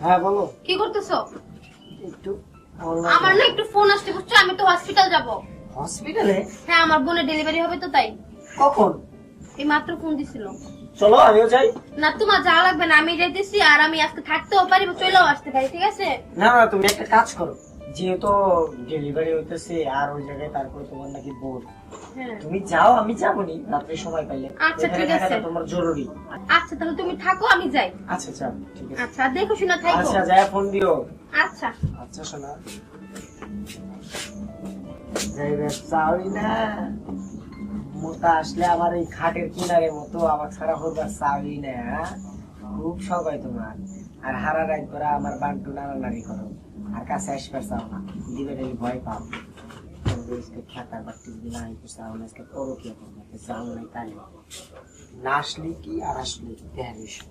হ্যাঁ বলো। কি করতেছো? একটু আমার না একটু ফোন আসছে বুঝছ আমি তো হসপিটাল যাব। হসপিটালে হ্যাঁ আমার বোনের ডেলিভারি হবে তো তাই। কখন? এই মাত্র ফোন দিছিল। চলো আমিও যাই। না তোমার যাওয়া লাগবে না আমি যাইতেছি আর আমি আজকে থাকতেও পারি চলেও আসতে পারি ঠিক আছে? না না তুমি একটা কাজ করো। যেহেতু ডেলিভারি হইতেছে আর ওই জায়গায় তারপরে তোমার নাকি হ্যাঁ তুমি যাও আমি যাব নি রাত্রে সময় পাইলে। আচ্ছা, ঠিক আছে। তোমার জরুরি। আচ্ছা তাহলে তুমি থাকো আমি যাই। আচ্ছা চল ঠিক আছে। আচ্ছা দেখো শোনা থাকো। আচ্ছা যায় ফোন দিও। আচ্ছা। আচ্ছা শোনা। যাইবে চাওই না। মোটা আসলে আমার এই খাটের কিনারে মতো আমার ছাড়া হরবার চাওই না। হ্যাঁ? খুব শখ হয় তোমার। আর হারার একবার আমার বান্টু নাড়ানাড়ি করো। আর কাছে আসবার চাও না। দিবে ভয় পাও। খাতার বাড়তি যদি না একটু চাও না আজকে করো কি এখন চাও নাই তাই না আসলে কি আর আসলে কি দেখার বিষয়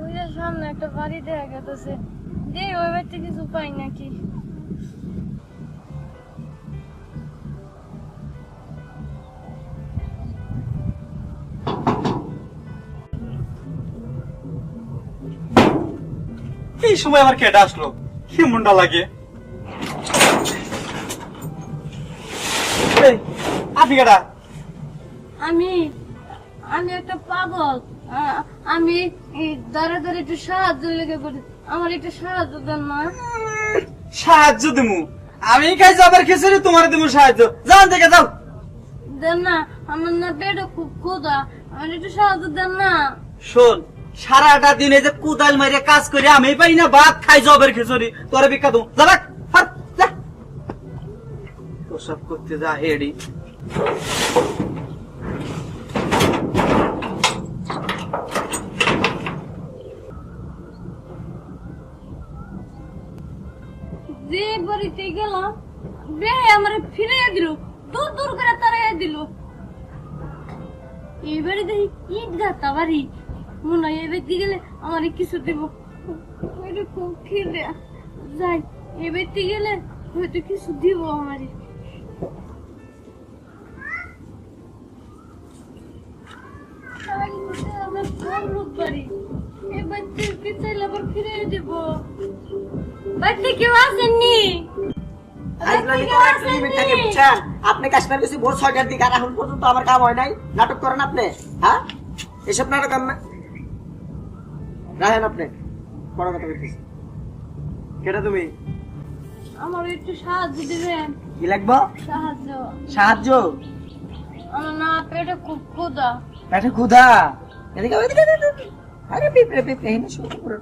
ওই যে সামনে একটা বাড়ি দেখা গেছে দে ওই বাড়িতে কিছু পাই নাকি এই সময় আমার কেটে আসলো? কি মুন্ডা লাগে? আপনি কেটা আমি আমি একটা পাগল। আমি দাঁড়ে দাঁড়ে একটু সাহায্য লেগে পড়ি আমার একটু সাহায্য দেন না সাহায্য দিমু। আমি খাই যাবার খেসে তোমার দিমু সাহায্য। যান থেকে যাও। দেন না আমার না পেটে খুব ক্ষুধা। আমার একটু সাহায্য দেন না। শোন সারাটা দিনে যে কুদাল মারিয়া কাজ করে আমি পাই না ভাত খাই জবের খিচুড়ি। তোরে বিখ্যাত যা রাখ, হাট, যা। ওসব করতে যা হেডি। যে বাড়িতে গেলাম বে আমার ফিরে দিল দূর দূর করে তারাই দিল। এই বাড়ি দেখি ইট গাতা বাড়ি মনে হয় বাড়িতে গেলে আমার কিছু দিব। যাই বাড়িতে গেলে হয়তো কিছু দিব আমারে। আমার কোন লোক বাড়ি এই চাইলে আবার ফিরে দিব? বাড়িতে কেউ আসেননি? আপনি কাশ্মীর গেছি ভোর ছয়টার দিকে আর এখন পর্যন্ত আমার কাম হয় নাই। নাটক করেন আপনি? হ্যাঁ? এসব নাটক রাহেন আপনি বড় কথা বলতেছি। কেটা তুমি? আমার একটু সাহায্য দিবেন। কি লাগবো? সাহায্য। সাহায্য? আমার না পেটে খুব ক্ষুধা। পেটে ক্ষুধা? এদিকে এদিকে। আরে পিঁপড়ে পিঁপড়ে হেনে শুরু করে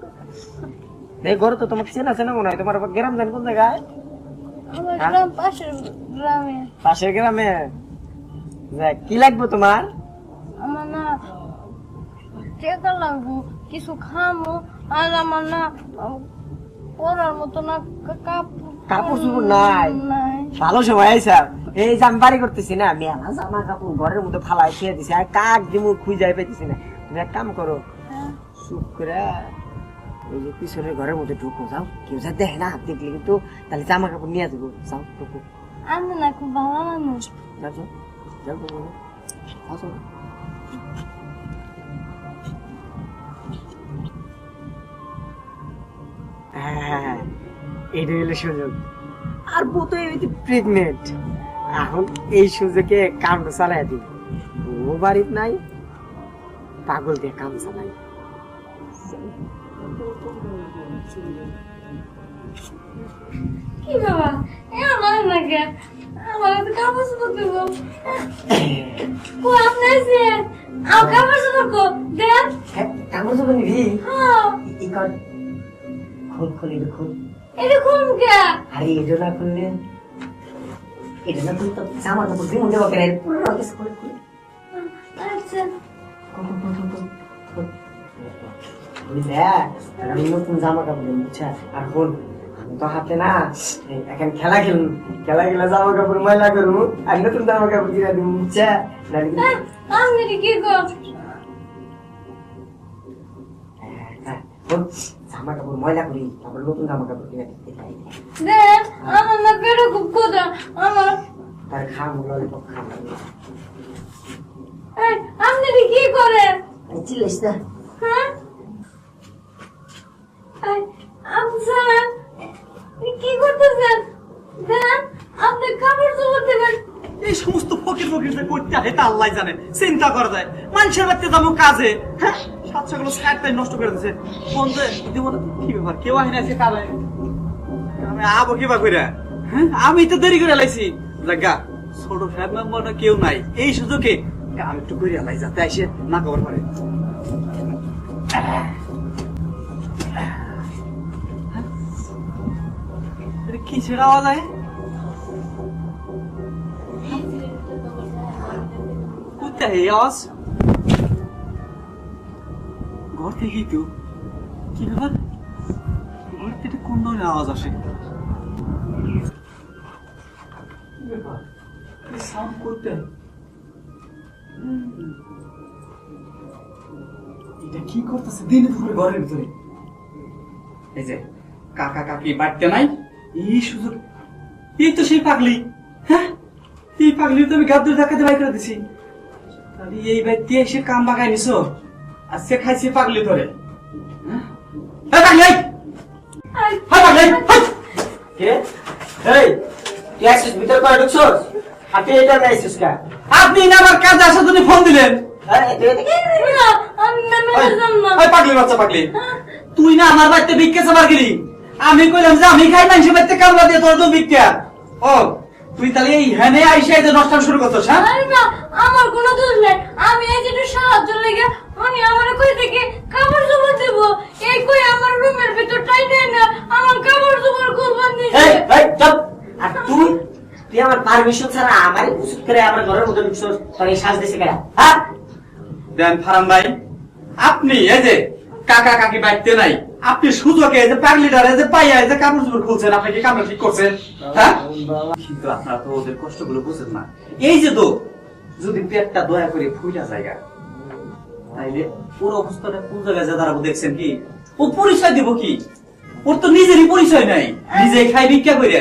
এই ঘরে তো তোমাকে চেনা চেনা মনে হয় তোমার গ্রাম জান কোন জায়গায়? আমার হ্যাঁ? গ্রাম পাশের গ্রামে। পাশের গ্রামে? কি লাগবে তোমার? আমার না টেকা লাগবো। কিছু খামো আর আমার না পরার মতো না কাপড় চোপড় নাই। ভালো সময় আইসা এই যে আমি বাড়ি করতেছি না মেলা জামা কাপড় ঘরের মধ্যে ফালাই খেয়ে দিছি আর কাক দিমু খুঁজাই পেতেছি না। তুমি এক কাম করো হ্যাঁ। চুপ করে ওই যে পিছনের ঘরের মধ্যে ঢুকো যাও। কেউ যা দেখে না দেখলে কিন্তু তাহলে জামা কাপড় নিয়ে যাব। যাও ঢুকো। আমি না খুব ভালো মানুষ। যাও যাও। আসো। হ্যাঁ এটা হলো সুযোগ। আর বউ তো প্রেগনেন্ট এখন এই সুযোগে কাম চালাই দিই ও বাড়িতে নাই পাগল দিয়ে কাম চালাই কি বাবা এমন না কে আমার তো কাপড় চোপড় দিব। কো আপনি আছে আও কাপড় চোপড় কো দেন। হ্যাঁ কামড় নিবি? হ্যাঁ। ই কর। খুল খুল এটা খুল কোন কে? আরে এটা না। খুললে এটা না খুললে তো জামা কাপড় দিয়ে মধ্যে বকে পুরো রকেস করে খুলে। আচ্ছা। আমি নতুন জামা কাপড় বুঝছা? আর আমি তো হাতে না এখন খেলা খেলুন খেলা খেলা জামা কাপড় ময়লা করব আর নতুন জামা কাপড় কিনা দিব বুঝছা? আমি কি বোন, জামা কাপড় ময়লা করি তারপর নতুন জামা কাপড় কিনা দিতে চাই। আমার না পেটে খুব ক্ষুধা আমার। তার খাম ললিপপ খাম চিল্লিস না। হ্যাঁ? আপনি স্যার কি করতেছেন? দেন আপনি কাপড় চোপড় দেবেন। এই সমস্ত ফকির ফকির করতে হয় তা আল্লাহ জানে চিন্তা করা যায়। মানুষের বাড়িতে যাব কাজে হ্যাঁ? কি আমি কিবা কইরা হ্যাঁ? তো দেরি করে লাইছি। ছোট ফ্যামিলি মেম্বার না কেউ নাই। এই সুযোগে আমি একটু করিয়া লাই যাতে এসে না কবার পারে এটা কিসের আওয়াজ হয় কোথায় আওয়াজ? ঘর থেকেই তো কি ব্যাপার? ঘর থেকে কোন ধরনের আওয়াজ আসে? এটা কি করতেছে? দিনে দুপুরে ঘরের ভিতরে। এই যে, কাকা কাকি বাড়তে নাই? এই সুযোগ। এই তো সেই পাগলি। হ্যাঁ? এই পাগলি তো আমি গাদ্দুর ধাক্কাতে বাই করে দিছি। এই বাড়িতে এসে কাম বাগাই নিছো? আর সে খাইছে পাগলি ধরে। হ্যাঁ? আপনি না আমার কাজে আসার জন্য ফোন দিলেন। ওই পাগলি বাচ্চা পাগলি। তুই না আমার বাড়িতে ভিক্ষা চাবার গেলি। আমি কইলাম যে আমি খাই মানুষের বাড়িতে কামলা দিয়ে তোর তো ভিক্ষা। ও তুই তাহলে এই হ্যানে আইসা এই যে নষ্টাম শুরু করছিস হ্যাঁ? আমার কোনো দোষ নেই। আমি এই যেটা সাহায্য লেগে উনি আমার কই থেকে কাপড় চোপড় দেবো এই কই আমার রুমের ভিতর টাইনে না? আমার কাপড় চোপড় খুলবার এই, নিছে এই, চুপ। আর তুই? তুই আমার পারমিশন ছাড়া আমার উচিত করে আমার ঘরের মধ্যে ঢুকছস তোর এই সাজ দিছে কেন হ্যাঁ? দেন ফারান ভাই আপনি এই যে কাকা কাকি বাড়িতে নাই আপনি সুযোগে এই যে পাগলিটারে যে পাইয়া যে কাপড় চোপড় খুলছেন আপনি কি কামড়া ঠিক করছেন? হ্যাঁ? কিন্তু আপনারা তো ওদের কষ্টগুলো বুঝেন না। এই যে তো যদি পেটটা দয়া করে ফুইটা জায়গা তাইলে ওর অবস্থাটা কোন জায়গায় যা দাঁড়াবো দেখছেন কি? ও পরিচয় দিব কি? ওর তো নিজেরই পরিচয় নাই। নিজে খাই ভিক্ষা করে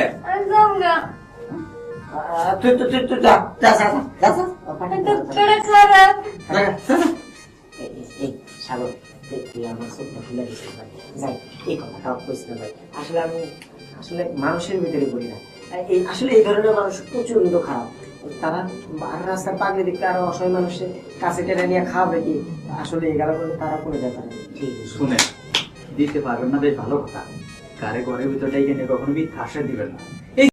তুই তুই তুই তুই যা সাগর, তুই- আমার চোখটা খুলে দিছিস ভাই। যাই, এই কথাটা কইস না ভাই। আসলে আমি আসলে মানুষের ভিতরে বলি না। এই আসলে এই ধরনের মানুষ প্রচণ্ড খারাপ। তারা রাস্তার পাগলি দেখতে আরও অসহায় মানুষের কাছে টেনে নিয়ে খাওয়াবে কি? আসলে এই করে তারা করে দেয় আছে। শুনে দিতে পারবেন না, বেশ ভালো কথা। কারে ঘরের ভিতরে এখানে কখনো মিথ্যা আশ্বাস দিবেন না।